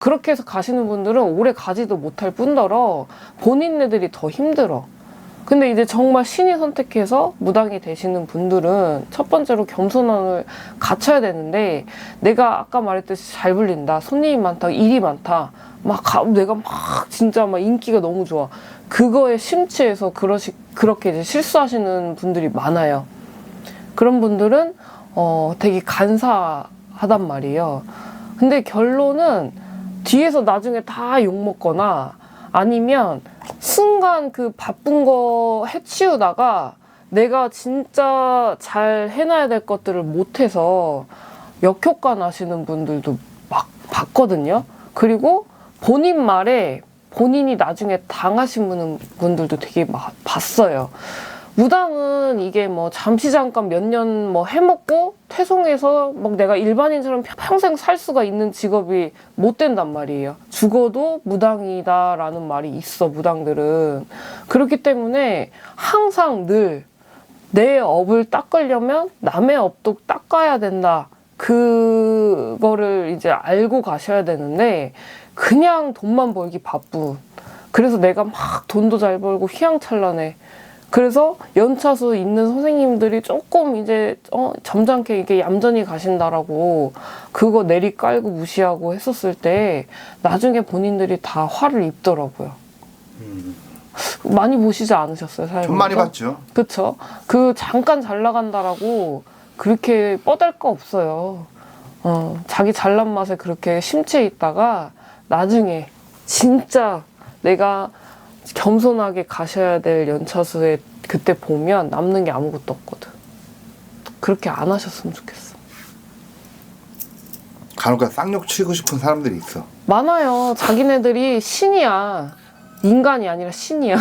그렇게 해서 가시는 분들은 오래 가지도 못할 뿐더러 본인네들이 더 힘들어. 근데 이제 정말 신이 선택해서 무당이 되시는 분들은 첫 번째로 겸손함을 갖춰야 되는데 내가 아까 말했듯이 잘 불린다. 손님이 많다. 일이 많다. 막 가- 내가 막 진짜 막 인기가 너무 좋아. 그거에 심취해서 그러시, 그렇게 이제 실수하시는 분들이 많아요. 그런 분들은 어, 되게 간사하단 말이에요. 근데 결론은 뒤에서 나중에 다 욕먹거나 아니면 순간 그 바쁜 거 해치우다가 내가 진짜 잘 해놔야 될 것들을 못해서 역효과 나시는 분들도 막 봤거든요. 그리고 본인 말에 본인이 나중에 당하신 분- 분들도 되게 막 봤어요. 무당은 이게 뭐 잠시 잠깐 몇 년 뭐 해먹고 퇴송해서 막 내가 일반인처럼 평생 살 수가 있는 직업이 못 된단 말이에요. 죽어도 무당이다라는 말이 있어, 무당들은. 그렇기 때문에 항상 늘 내 업을 닦으려면 남의 업도 닦아야 된다. 그거를 이제 알고 가셔야 되는데 그냥 돈만 벌기 바쁜. 그래서 내가 막 돈도 잘 벌고 휘황찬란해. 그래서 연차수 있는 선생님들이 조금 이제 어, 점잖게 이게 얌전히 가신다라고 그거 내리 깔고 무시하고 했었을 때 나중에 본인들이 다 화를 입더라고요. 많이 보시지 않으셨어요, 사장님? 좀 많이 봤죠. 그쵸? 그 잠깐 잘 나간다라고 그렇게 뻗을 거 없어요. 어, 자기 잘난 맛에 그렇게 심취해 있다가 나중에 진짜 내가 겸손하게 가셔야 될 연차수에 그때 보면 남는 게 아무것도 없거든. 그렇게 안 하셨으면 좋겠어. 간혹가 쌍욕 치고 싶은 사람들이 있어. 많아요. 자기네들이 신이야. 인간이 아니라 신이야.